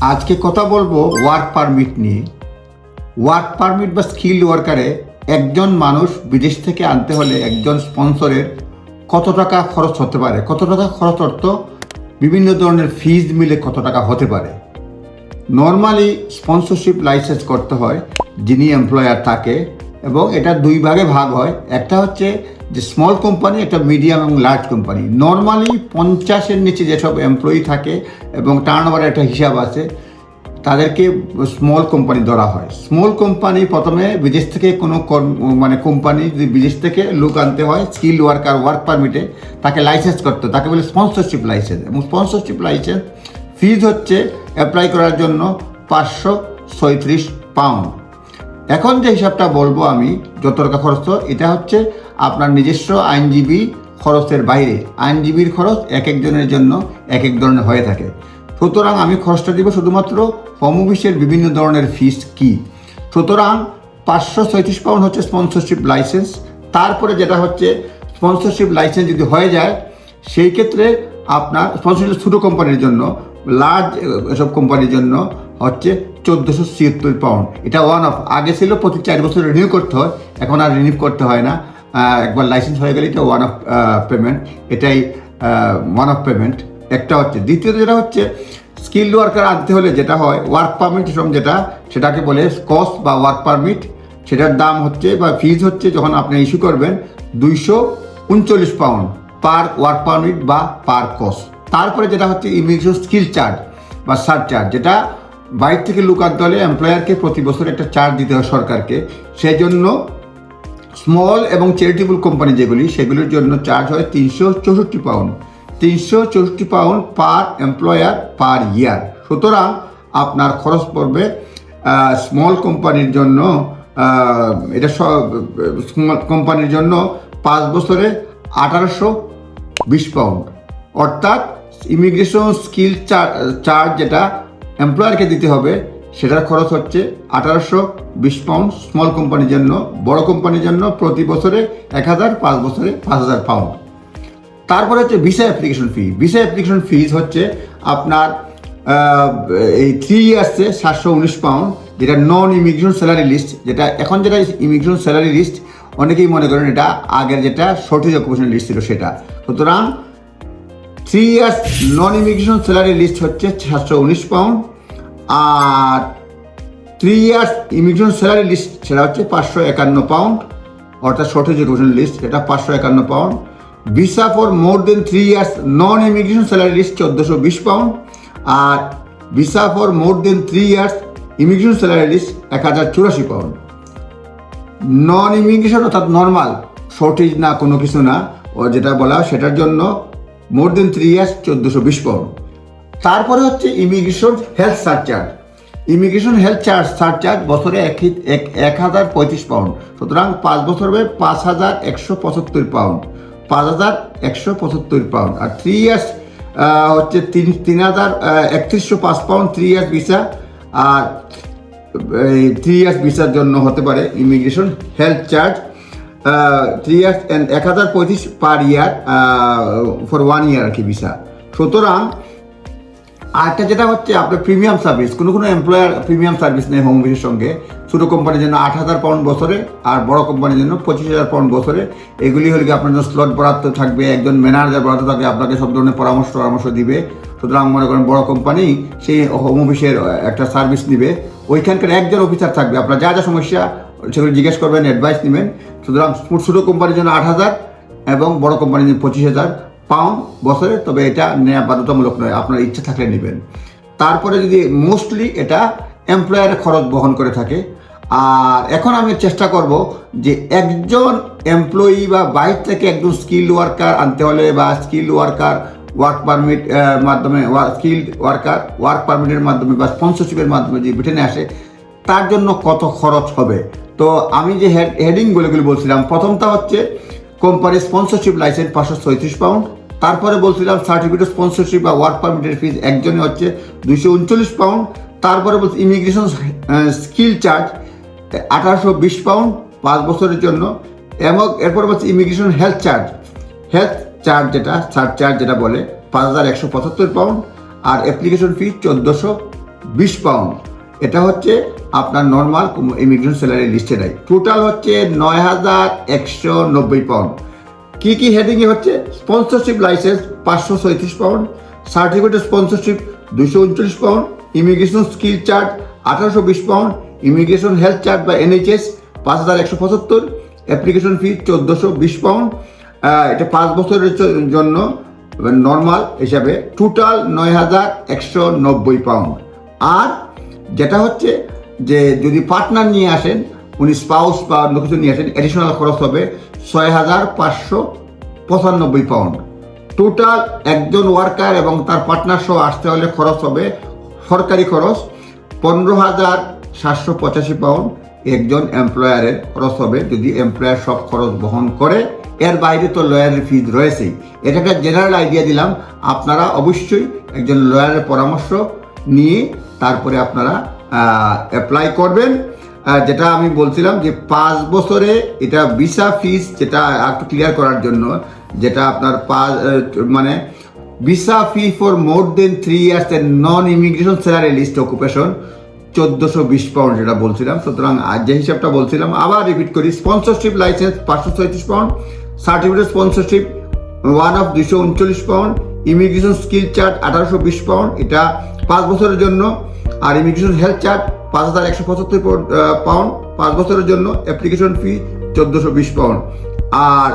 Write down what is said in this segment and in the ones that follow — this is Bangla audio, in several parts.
আজকে কথা বলব ওয়ার্ক পারমিট নিয়ে। ওয়ার্ক পারমিট বা স্কিল ওয়ার্কারে একজন মানুষ বিদেশ থেকে আনতে হলে একজন স্পন্সরের কত টাকা খরচ হতে পারে? কত টাকা খরচ অর্থ বিভিন্ন ধরনের ফিজ মিলে কত টাকা হতে পারে? নর্মালি স্পন্সরশিপ লাইসেন্স করতে হয় যিনি এমপ্লয়ার থাকে এবং এটা দুই ভাগে ভাগ হয়। একটা হচ্ছে যে স্মল কোম্পানি একটা মিডিয়াম এবং লার্জ কোম্পানি নর্মালি পঞ্চাশের নিচে যেসব এমপ্লয়ি থাকে এবং টার্ন একটা হিসাব আছে, তাদেরকে স্মল কোম্পানি ধরা হয়। স্মল কোম্পানি প্রথমে বিদেশ থেকে কোনো মানে কোম্পানি যদি বিদেশ থেকে লোক আনতে হয় স্কিল ওয়ার্কার ওয়ার্ক পারমিটে তাকে লাইসেন্স করতে তাকে বলে স্পন্সরশিপ লাইসেন্স এবং স্পন্সরশিপ লাইসেন্স ফিজ হচ্ছে অ্যাপ্লাই করার জন্য পাঁচশো ছয়ত্রিশ পাউন্ড এখন যে হিসাবটা বলব আমি, যত টাকা খরচ এটা হচ্ছে আপনার নিজস্ব আইনজীবী খরচের বাইরে। আইনজীবীর খরচ এক একজনের জন্য এক এক ধরনের হয়ে থাকে। সুতরাং আমি খরচটা দিব শুধুমাত্র হোম অফিসের বিভিন্ন ধরনের ফিস কি? সুতরাং পাঁচশো ছয়ত্রিশ পাউন্ড হচ্ছে স্পন্সরশিপ লাইসেন্স তারপরে যেটা হচ্ছে স্পন্সরশিপ লাইসেন্স যদি হয়ে যায়, সেই ক্ষেত্রে আপনার স্পন্সরশিপ ছোটো কোম্পানির জন্য লার্জ এসব কোম্পানির জন্য হচ্ছে চোদ্দোশো ছিয়াত্তর পাউন্ড এটা ওয়ান অফ আগে ছিল প্রতি চার বছর রিনিউ করতে হয়, এখন আর রিনিউ করতে হয় না। একবার লাইসেন্স হয়ে গেলে এটা ওয়ান অফ পেমেন্ট এটাই ওয়ান অফ পেমেন্ট একটা হচ্ছে, দ্বিতীয়ত যেটা হচ্ছে স্কিল ওয়ার্কার আনতে হলে যেটা হয় ওয়ার্ক পারমিট ফ্রম যেটা, সেটাকে বলে কস্ট বা ওয়ার্ক পারমিট সেটার দাম হচ্ছে বা ফিজ হচ্ছে যখন আপনি ইস্যু করবেন, দুইশো উনচল্লিশ পাউন্ড পার ওয়ার্ক পারমিট বা পার কোর্স তারপরে যেটা হচ্ছে ইমিগ্রেশন স্কিল চার্জ বা সার চার্জ যেটা বাইরে থেকে লুকার দলে এমপ্লয়ারকে প্রতি বছর একটা চার্জ দিতে হয় সরকারকে। সেই জন্য স্মল এবং চ্যারিটেবল কোম্পানি যেগুলি, সেগুলির জন্য চার্জ হয় তিনশো চৌষট্টি পাউন্ড তিনশো চৌষট্টি পাউন্ড পার এমপ্লয়ার পার ইয়ার সুতরাং আপনার খরচ পড়বে স্মল কোম্পানির জন্য এটা স্মল কোম্পানির জন্য পাঁচ বছরে আঠারোশো বিশ পাউন্ড অর্থাৎ ইমিগ্রেশন স্কিল চার্জ যেটা এমপ্লয়ারকে দিতে হবে, সেটার খরচ হচ্ছে আঠারোশো বিশ পাউন্ড স্মল কোম্পানির জন্য, বড় কোম্পানির জন্য প্রতি বছরে এক হাজার, পাঁচ বছরে পাঁচ হাজার পাউন্ড তারপরে হচ্ছে visa application fee visa application fees হচ্ছে আপনার এই থ্রি ইয়ার্সে সাতশো উনিশ পাউন্ড যেটা নন ইমিগ্রেশন স্যালারি লিস্ট যেটা এখন যেটা ইমিগ্রেশন স্যালারি লিস্ট অনেকেই মনে করেন এটা আগের যেটা শর্টেজ অকুপেশন লিস্ট ছিল সেটা। সুতরাং three years non immigration salary list হচ্ছে সাতশো উনিশ পাউন্ড আর three years immigration salary list সেটা হচ্ছে পাঁচশো একান্ন পাউন্ড অর্থাৎ শর্টেজ এডুকেশন লিস্ট এটা পাঁচশো একান্ন pound visa for more than three years non immigration salary list চোদ্দোশো বিশ pound R visa for more than three years immigration salary list এক হাজার চুরাশি পাউন্ড নন ইমিগ্রেশন অর্থাৎ নর্মাল শর্টেজ না কোনো কিছু না। ও যেটা বলা সেটার জন্য মোর দেন থ্রি ইয়ার্স চোদ্দোশো বিশ পাউন্ড তারপরে হচ্ছে immigration health surcharge immigration health charge surcharge বছরে এক এক হাজার পঁয়ত্রিশ পাউন্ড সুতরাং পাঁচ বছরে পাঁচ হাজার একশো পঁচাত্তর পাউন্ড পাঁচ হাজার একশো পঁচাত্তর পাউন্ড আর থ্রি ইয়ার্স হচ্ছে তিন তিন হাজার একত্রিশশো পাঁচ পাউন্ড থ্রি ইয়ার্স ভিসা আর থ্রি ইয়ার্স ভিসার জন্য হতে পারে immigration health charge three years এক হাজার পঁয়ত্রিশ পার ইয়ার ফর ওয়ান ইয়ার আর কি ভিসা সুতরাং আরেকটা যেটা হচ্ছে, আপনার প্রিমিয়াম সার্ভিস কোনো কোনো এমপ্লয়ার প্রিমিয়াম সার্ভিস নেই হোম অফিসের সঙ্গে। ছোটো কোম্পানির জন্য আট হাজার পাউন্ড বছরে, আর বড় কোম্পানির জন্য পঁচিশ হাজার পাউন্ড বছরে। এগুলি হলে আপনার জন্য স্লট বরাদ্দ থাকবে, একজন ম্যানেজার বরাদ্দ থাকবে আপনাকে সব ধরনের পরামর্শ পরামর্শ দিবে। সুতরাং মনে করেন বড় কোম্পানি সেই হোম অফিসের একটা সার্ভিস নিবে। ওইখানকার একজন অফিসার থাকবে, আপনার যা যা সমস্যা সেগুলো জিজ্ঞেস করবেন অ্যাডভাইস নেবেন। সুতরাং ছোটো কোম্পানির জন্য আট হাজার এবং বড় কোম্পানির জন্য পঁচিশ হাজার পাউন্ড বছরে, তবে এটা নেওয়া বাধ্যতামূলক নয়, আপনার ইচ্ছা থাকলে নেবেন। তারপরে যদি মোস্টলি এটা এমপ্লয়ারের খরচ বহন করে থাকে, আর এখন আমি চেষ্টা করব যে একজন এমপ্লয়ি বা বাইরে থেকে একজন স্কিল ওয়ার্কার আনতে হলে বা স্কিল ওয়ার্কার ওয়ার্ক পারমিট মাধ্যমে স্কিল ওয়ার্কার ওয়ার্ক পারমিটের মাধ্যমে বা স্পন্সরশিপের মাধ্যমে যে ব্রিটেনে আসে, তার জন্য কত খরচ হবে? তো আমি যে হেড বলছিলাম, প্রথমটা হচ্ছে কোম্পানির স্পন্সরশিপ লাইসেন্স পাঁচশো ছয়ত্রিশ পাউন্ড তারপরে বলছিলাম সার্টিফিকেট স্পন্সরশিপ বা ওয়ার্ক পারমিটের ফিজ একজনে হচ্ছে দুইশো উনচল্লিশ পাউন্ড তারপরে বলছি ইমিগ্রেশন স্কিল চার্জ আঠারোশো বিশ পাউন্ড পাঁচ বছরের জন্য, এবং এরপরে বলছি immigration health charge health charge যেটা সার চার্জ যেটা বলে, পাঁচ হাজার একশো পঁচাত্তর পাউন্ড আর অ্যাপ্লিকেশন ফি চোদ্দোশো বিশ পাউন্ড এটা হচ্ছে আপনার নর্মাল ইমিগ্রেশন স্যালারি লিস্টে দেয় টোটাল হচ্ছে নয় হাজার একশো নব্বই পাউন্ড কি কি হেডিংয়ে হচ্ছে? স্পন্সরশিপ লাইসেন্স পাঁচশো ছয়ত্রিশ পাউন্ড সার্টিফিকেট স্পন্সরশিপ দুশো উনচল্লিশ পাউন্ড ইমিগ্রেশন স্কিল চার্জ আঠারোশো বিশ পাউন্ড ইমিগ্রেশন হেলথ চার্জ বা এনএইচএস পাঁচ হাজার একশো পঁচাত্তর অ্যাপ্লিকেশন ফি চোদ্দোশো বিশ পাউন্ড এটা পাঁচ বছরের জন্য নর্মাল হিসাবে। টোটাল নয় হাজার একশো নব্বই পাউন্ড আর যেটা হচ্ছে যে যদি পার্টনার নিয়ে আসেন, উনি স্পাউস বা অন্য কিছু নিয়ে আসেন অ্যাডিশনাল খরচ হবে ছয় হাজার পাঁচশো পঁচানব্বই পাউন্ড টোটাল একজন ওয়ার্কার এবং তার পার্টনার সহ আসতে হলে খরচ হবে সরকারি খরচ পনেরো হাজার সাতশো পঁচাশি পাউন্ড একজন এমপ্লয়ারের খরচ হবে যদি এমপ্লয়ার সব খরচ বহন করে। এর বাইরে তো লয়ারের ফিজ রয়েছেই। এটা একটা জেনারেল আইডিয়া দিলাম। আপনারা অবশ্যই একজন লয়ারের পরামর্শ নিয়ে তারপরে আপনারা অ্যাপ্লাই করবেন। যেটা আমি বলছিলাম যে পাঁচ বছরে এটা ভিসা ফিস যেটা একটু ক্লিয়ার করার জন্য, যেটা আপনার পাঁচ মানে visa fee for more than three years এর non immigration salary list occupation চোদ্দোশো বিশ পাউন্ড যেটা বলছিলাম। সুতরাং আজ যে হিসাবটা বলছিলাম, আবার রিপিট করি স্পন্সরশিপ লাইসেন্স পাঁচশো ছয়ত্রিশ pound certificate sponsorship one off দুশো উনচল্লিশ পাউন্ড ইমিগ্রেশন স্কিল চার্জ আঠারোশো বিশ পাউন্ড এটা পাঁচ বছরের জন্য, আর ইমিগ্রেশন হেলথ চার্জ পাঁচ হাজার একশো পঁচাত্তর পাউন্ড পাঁচ বছরের জন্য অ্যাপ্লিকেশন ফি চোদ্দোশো বিশ পাউন্ড আর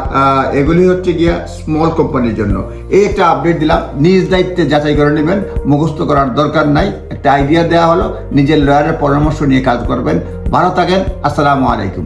এগুলি হচ্ছে গিয়া স্মল কোম্পানির জন্য। এই একটা আপডেট দিলাম, নিজ দায়িত্বে যাচাই করে নেবেন, মুখস্থ করার দরকার নাই। একটা আইডিয়া দেওয়া হলো, নিজের লয়ারের পরামর্শ নিয়ে কাজ করবেন। ভালো থাকেন, আসসালামু আলাইকুম।